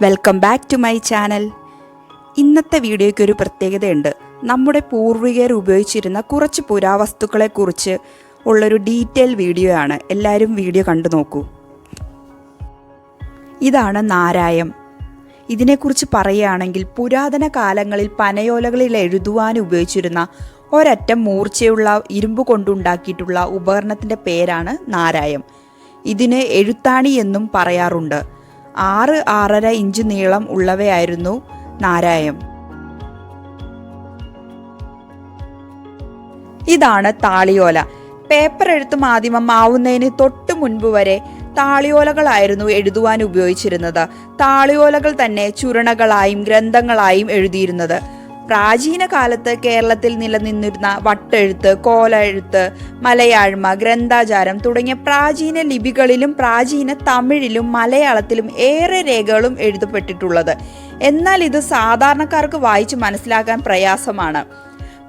Welcome back to my channel ഇന്നത്തെ വീഡിയോയ്ക്ക് ഒരു പ്രത്യേകതയുണ്ട്. നമ്മുടെ പൂർവികർ ഉപയോഗിച്ചിരുന്ന കുറച്ച് പുരാവസ്തുക്കളെക്കുറിച്ച് ഉള്ളൊരു ഡീറ്റെയിൽ വീഡിയോ ആണ് എല്ലാവരും വീഡിയോ കണ്ടു നോക്കൂ. ഇതാണ് നാരായം. ഇതിനെക്കുറിച്ച് പറയുകയാണെങ്കിൽ പുരാതന കാലങ്ങളിൽ പനയോലകളിൽ എഴുതുവാൻ ഉപയോഗിച്ചിരുന്ന ഒരറ്റം മൂർച്ചയുള്ള ഇരുമ്പ് കൊണ്ടുണ്ടാക്കിയിട്ടുള്ള ഉപകരണത്തിന്റെ പേരാണ് നാരായം. ഇതിന് എഴുത്താണി എന്നും പറയാറുണ്ട്. ആറ് ആറര ഇഞ്ച് നീളം ഉള്ളവയായിരുന്നു നാരായം. ഇതാണ് താളിയോല. പേപ്പർ എഴുത്ത് മാധ്യമം ആവുന്നതിന് തൊട്ടു മുൻപ് വരെ താളിയോലകളായിരുന്നു എഴുതുവാൻ ഉപയോഗിച്ചിരുന്നത്. താളിയോലകൾ തന്നെ ചുരണകളായും ഗ്രന്ഥങ്ങളായും എഴുതിയിരുന്നത്. പ്രാചീന കാലത്ത് കേരളത്തിൽ നിലനിന്നിരുന്ന വട്ടെഴുത്ത് കോലെഴുത്ത് മലയാഴ്മ ഗ്രന്ഥാചാരം തുടങ്ങിയ പ്രാചീന ലിപികളിലും പ്രാചീന തമിഴിലും മലയാളത്തിലും ഏറെ രേഖകളും എഴുതപ്പെട്ടിട്ടുള്ളത്. എന്നാൽ ഇത് സാധാരണക്കാർക്ക് വായിച്ച് മനസ്സിലാക്കാൻ പ്രയാസമാണ്.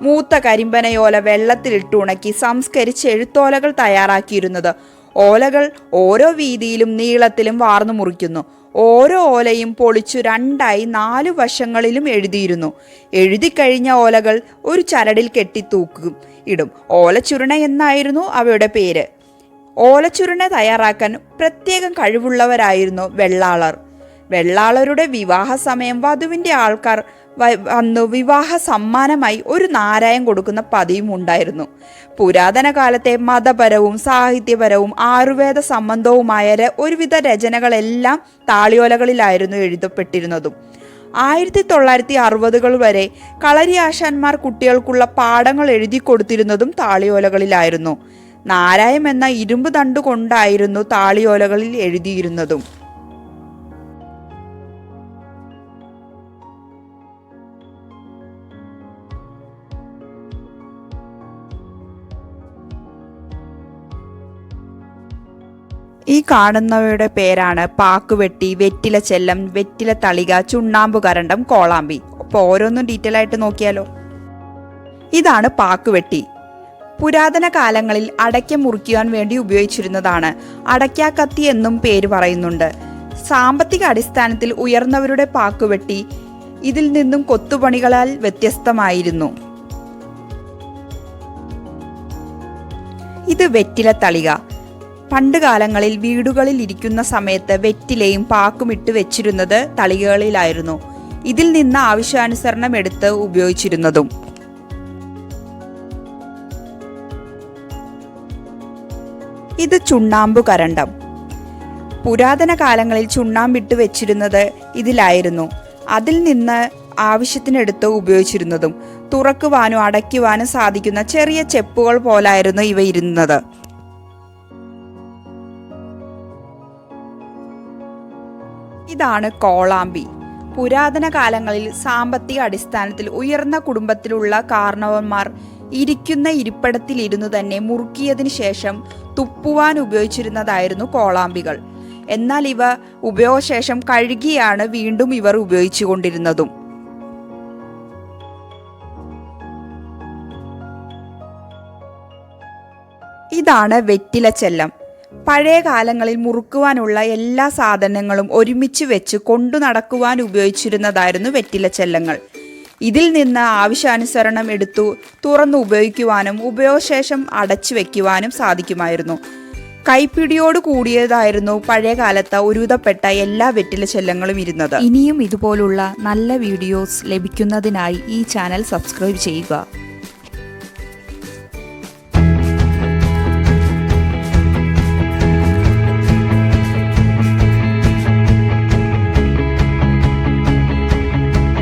മൂത്ത കരിമ്പനയോല വെള്ളത്തിലിട്ടുണക്കി സംസ്കരിച്ച് എഴുത്തോലകൾ തയ്യാറാക്കിയിരുന്നത്. ഓലകൾ ഓരോ വീതിയിലും നീളത്തിലും വാർന്നു മുറിക്കുന്നു. ഓരോ ഓലയും പൊളിച്ചു രണ്ടായി നാലു വശങ്ങളിലും എഴുതിയിരുന്നു. എഴുതി കഴിഞ്ഞ ഓലകൾ ഒരു ചരടിൽ കെട്ടി തൂക്കും ഇടും. ഓലച്ചുരുണ എന്നായിരുന്നു അവയുടെ പേര്. ഓലച്ചുരുണ തയ്യാറാക്കാൻ പ്രത്യേകം കഴിവുള്ളവരായിരുന്നു വെള്ളാളർ. വെള്ളാളരുടെ വിവാഹ സമയം വധുവിന്റെ ആൾക്കാർ വന്നു വിവാഹ സമ്മാനമായി ഒരു നാരായം കൊടുക്കുന്ന പതിവും ഉണ്ടായിരുന്നു. പുരാതന കാലത്തെ മതപരവും സാഹിത്യപരവും ആയുർവേദ സംബന്ധവുമായ ഒരുവിധ രചനകളെല്ലാം താളിയോലകളിലായിരുന്നു എഴുതപ്പെട്ടിരുന്നതും. ആയിരത്തി തൊള്ളായിരത്തി അറുപതുകൾ വരെ കളരി ആശാന്മാർ കുട്ടികൾക്കുള്ള പാഠങ്ങൾ എഴുതി കൊടുത്തിരുന്നതും താളിയോലകളിലായിരുന്നു. നാരായം എന്ന ഇരുമ്പ് തണ്ടുകൊണ്ടായിരുന്നു താളിയോലകളിൽ എഴുതിയിരുന്നതും. ഈ കാണുന്നവയുടെ പേരാണ് പാക്കുവെട്ടി വെറ്റില ചെല്ലം വെറ്റില തളിക ചുണ്ണാമ്പ് കരണ്ടം കോളാമ്പി. അപ്പോൾ ഓരോന്നും ഡീറ്റെയിൽ ആയിട്ട് നോക്കിയാലോ? ഇതാണ് പാക്കുവെട്ടി. പുരാതന കാലങ്ങളിൽ അടയ്ക്ക മുറിക്കുവാൻ വേണ്ടി ഉപയോഗിച്ചിരുന്നതാണ്. അടയ്ക്കാക്കത്തി എന്നും പേര് പറയുന്നുണ്ട്. സാമ്പത്തിക അടിസ്ഥാനത്തിൽ ഉയർന്നവരുടെ പാക്കുവെട്ടി ഇതിൽ നിന്നും കൊത്തുപണികളാൽ വ്യത്യസ്തമായിരുന്നു. ഇത് വെറ്റില തളിക. പണ്ട് കാലങ്ങളിൽ വീടുകളിൽ ഇരിക്കുന്ന സമയത്ത് വെറ്റിലയും പാക്കും ഇട്ട് വെച്ചിരുന്നത് തളികകളിലായിരുന്നു ഇതിൽ നിന്ന് ആവശ്യാനുസരണം എടുത്ത് ഉപയോഗിച്ചിരുന്നതും. ഇത് ചുണ്ണാമ്പു കരണ്ടം. പുരാതന കാലങ്ങളിൽ ചുണ്ണാമ്പിട്ട് വെച്ചിരുന്നത് ഇതിലായിരുന്നു. അതിൽ നിന്ന് ആവശ്യത്തിനെടുത്ത് ഉപയോഗിച്ചിരുന്നതും. തുറക്കുവാനും അടയ്ക്കുവാനും സാധിക്കുന്ന ചെറിയ ചെപ്പുകൾ പോലായിരുന്നു ഇവ ഇരുന്നത്. ഇതാണ് കോളാമ്പി. പുരാതന കാലങ്ങളിൽ സാമ്പത്തിക അടിസ്ഥാനത്തിൽ ഉയർന്ന കുടുംബത്തിലുള്ള കാരണവന്മാർ ഇരിക്കുന്ന ഇരിപ്പിടത്തിലിരുന്നു തന്നെ മുറുക്കിയതിനു ശേഷം തുപ്പുവാൻ ഉപയോഗിച്ചിരുന്നതായിരുന്നു കോളാമ്പികൾ. എന്നാൽ ഇവ ഉപയോഗശേഷം കഴുകിയാണ് വീണ്ടും ഇവർ ഉപയോഗിച്ചുകൊണ്ടിരുന്നതും. ഇതാണ് വെറ്റില ചെല്ലം. പഴയ കാലങ്ങളിൽ മുറുക്കുവാനുള്ള എല്ലാ സാധനങ്ങളും ഒരുമിച്ച് വെച്ച് കൊണ്ടു നടക്കുവാൻ ഉപയോഗിച്ചിരുന്നതായിരുന്നു വെറ്റില ചെല്ലങ്ങൾ. ഇതിൽ നിന്ന് ആവശ്യാനുസരണം എടുത്തു തുറന്നു ഉപയോഗിക്കുവാനും ഉപയോഗശേഷം അടച്ചു വെക്കുവാനും സാധിക്കുമായിരുന്നു. കൈപ്പിടിയോട് കൂടിയതായിരുന്നു പഴയ കാലത്ത് ഒരുവിധപ്പെട്ട എല്ലാ വെറ്റില ചെല്ലങ്ങളും ഇരുന്നത്. ഇനിയും ഇതുപോലുള്ള നല്ല വീഡിയോസ് ലഭിക്കുന്നതിനായി ഈ ചാനൽ സബ്സ്ക്രൈബ് ചെയ്യുക.